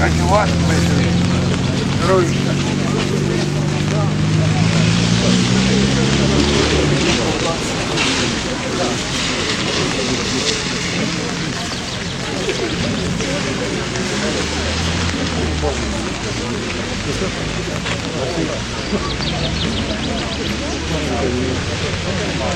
Они вас здоровья.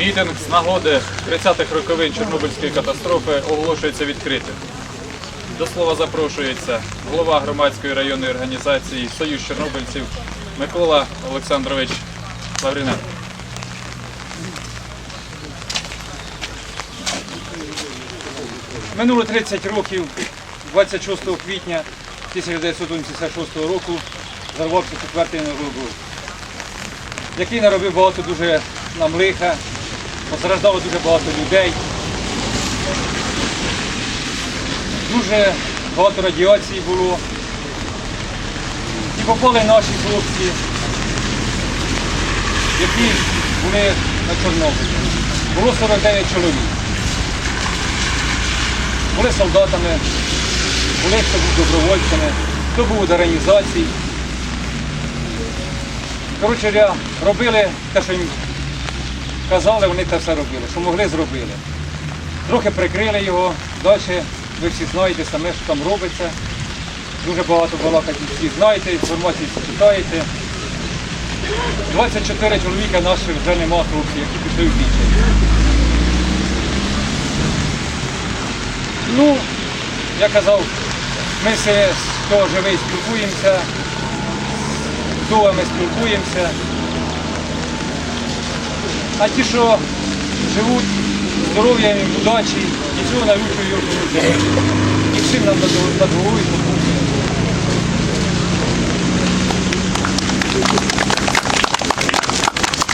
Мітинг з нагоди 30-х роковин Чорнобильської катастрофи оголошується відкритим. До слова запрошується голова громадської районної організації Союз Чорнобильців Микола Олександрович Лавриненко. Минуло 30 років, 26 квітня 1986 року зарвався четвертий енергоблок, який наробив багато дуже нам лиха, постраждало дуже багато людей. Дуже багато радіації було. І попали наші хлопці, які були на Чорнобилі. Було 49 чоловік були солдатами, були хто був добровольцями, хто був до організацій. Коротше, робили те, що їм казали, вони те все робили, що могли зробили. Трохи прикрили його, далі ви всі знаєте саме, що там робиться. Дуже багато балакать всі знаєте, інформацію читаєте. 24 чоловіка наших вже нема хлопців, які пішли в бій. Ну, я казав, ми все з того живий спілкуємося, з вдовами спілкуємося. А ті, що живуть здоров'ям, удачі, і цього навчую І всім нам над головою попутно.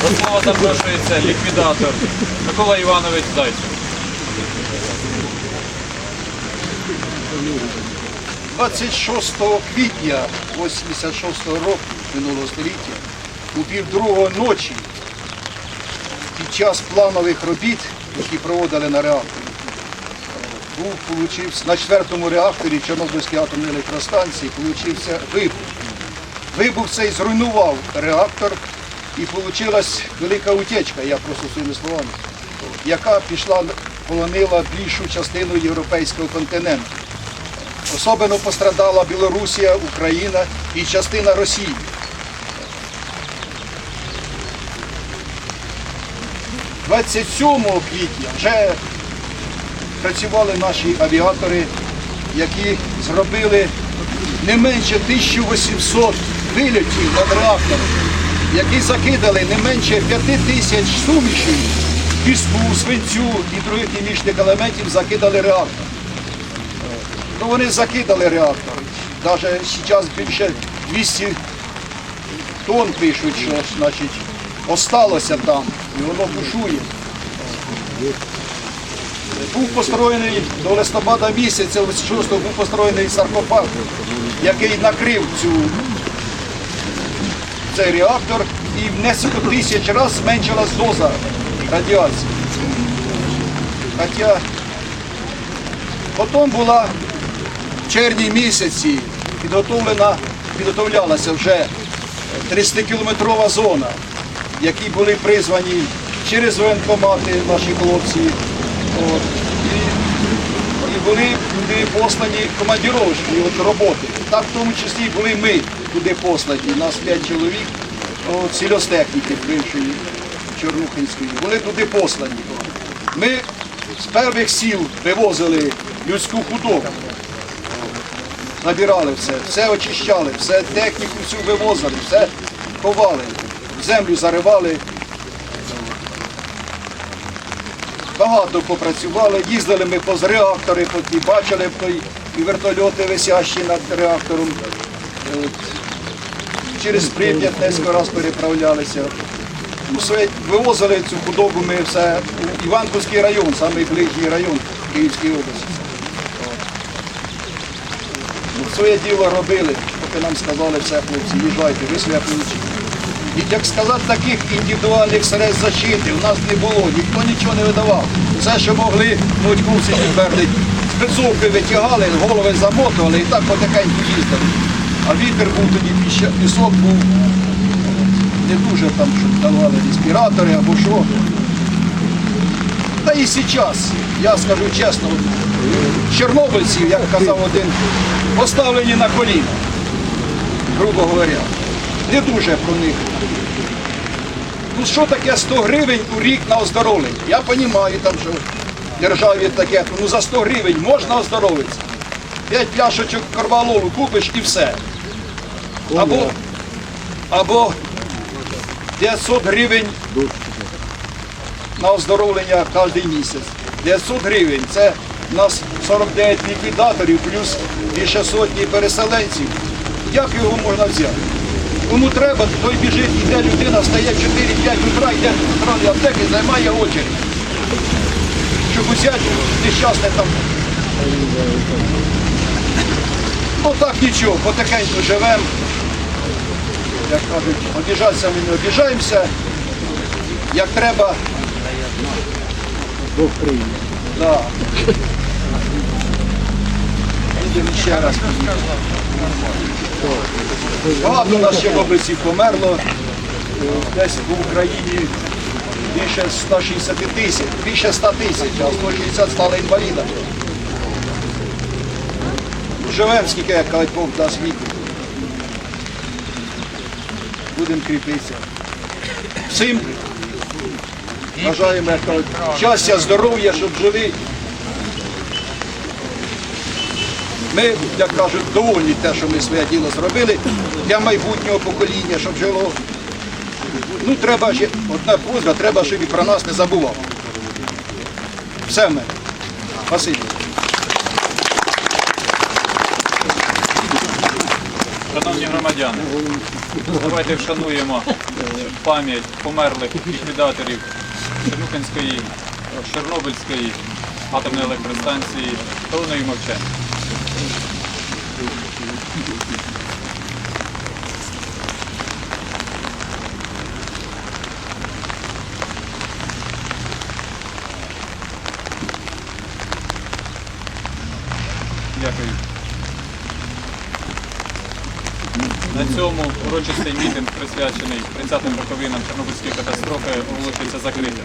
До слова запрошується ліквідатор Микола Іванович Зайцев. 26 квітня 86 року минулого століття у півдругої ночі час планових робіт, які проводили на реакторі, був получився, на четвертому реакторі Чорнобильської атомної електростанції получився вибух. Вибух цей зруйнував реактор і вийшла велика утечка, я просто своїми словами, яка пішла, полонила більшу частину європейського континенту. Особливо пострадала Білорусія, Україна і частина Росії. – 27 квітня вже працювали наші авіатори, які зробили не менше 1800 вильотів над реактором, які закидали не менше 5 тисяч сумішів, піску, свинцю і других хімічних елементів закидали реактор. Ну вони закидали реактор. Навіть зараз більше 200 тонн пишуть, що значить, осталося там, і воно бушує. Був построєний до листопада місяця, 6 був построєний саркофаг, який накрив цю, цей реактор і в несколько тисяч разів зменшилась доза радіації. Хоча потім була в червні місяці підготовлена, підготовлялася вже 30-кілометрова зона, які були призвані через воєнкомати наші хлопці. І, були туди послані командіровочні от роботи. Так в тому числі були ми туди послані. Нас п'ять чоловік, от, сільостехніки бившої Чорнухинської. Були туди послані. Ми з перших сіл вивозили людську худобу. Набирали все, все очищали, все техніку всю вивозили, все ховали, землю заривали. Багато попрацювали, їздили ми поз реактори, поки бачили і вертольоти висящі над реактором. Через Прип'ять декілька раз переправлялися. Вивозили цю худобу ми все у Іванковський район, найближчий район Київської області. Своє діло робили, поки нам сказали, все, хлопці, їжджайте, ви получите. І як сказати, таких індивідуальних средств защити у нас не було, ніхто нічого не видавав. Все, що могли, ну от хлопці спецовки витягали, голови замотували і так потихеньку їздили. А вітер був тоді пісок був не дуже там, щоб давали респіратори або що. Та і зараз, я скажу чесно, чорнобильців, як казав один, поставлені на коліна, грубо говоря. Не дуже про них. Ну що таке 100 гривень у рік на оздоровлення? Я розумію, там, що в державі таке, ну за 100 гривень можна оздоровитися. П'ять пляшечок корвалолу купиш і все. Або, або 500 гривень на оздоровлення кожен місяць. 500 гривень це у нас 49 ліквідаторів, плюс більше сотні переселенців. Як його можна взяти? Кому треба, той біжить, йде людина, встає в 4-5 утра, йде до центральної аптеки, займає очередь. Щоб взяти нещасне там. Ну так нічого, потихеньку живемо. Як кажуть, обіжатися ми не обіжаємося. Як треба. Бог прийме. Да. Будемо ще раз. Багато нас ще облиців померло. Десь в Україні більше 160 тисяч, більше 100 тисяч, а 160 стали інвалідами. Живемо скільки, як кажуть, Бог дасть віку. Будемо кріпитися. Всім бажаємо, як кажуть, щастя, здоров'я, щоб жили. Ми, як кажуть, довольні те, що ми своє діло зробили для майбутнього покоління, щоб жило. Ну, треба ж, одна просьба, треба, щоб і про нас не забував. Все мене. Спасибі. Шановні громадяни, давайте вшануємо пам'ять померлих ліквідаторів Чорнухинської, Чорнобильської атомної електростанції хвилиною мовчання. Дякую. На цьому урочистий мітинг, присвячений 30-м роковинам Чорнобильської катастрофи, оголошується закритим.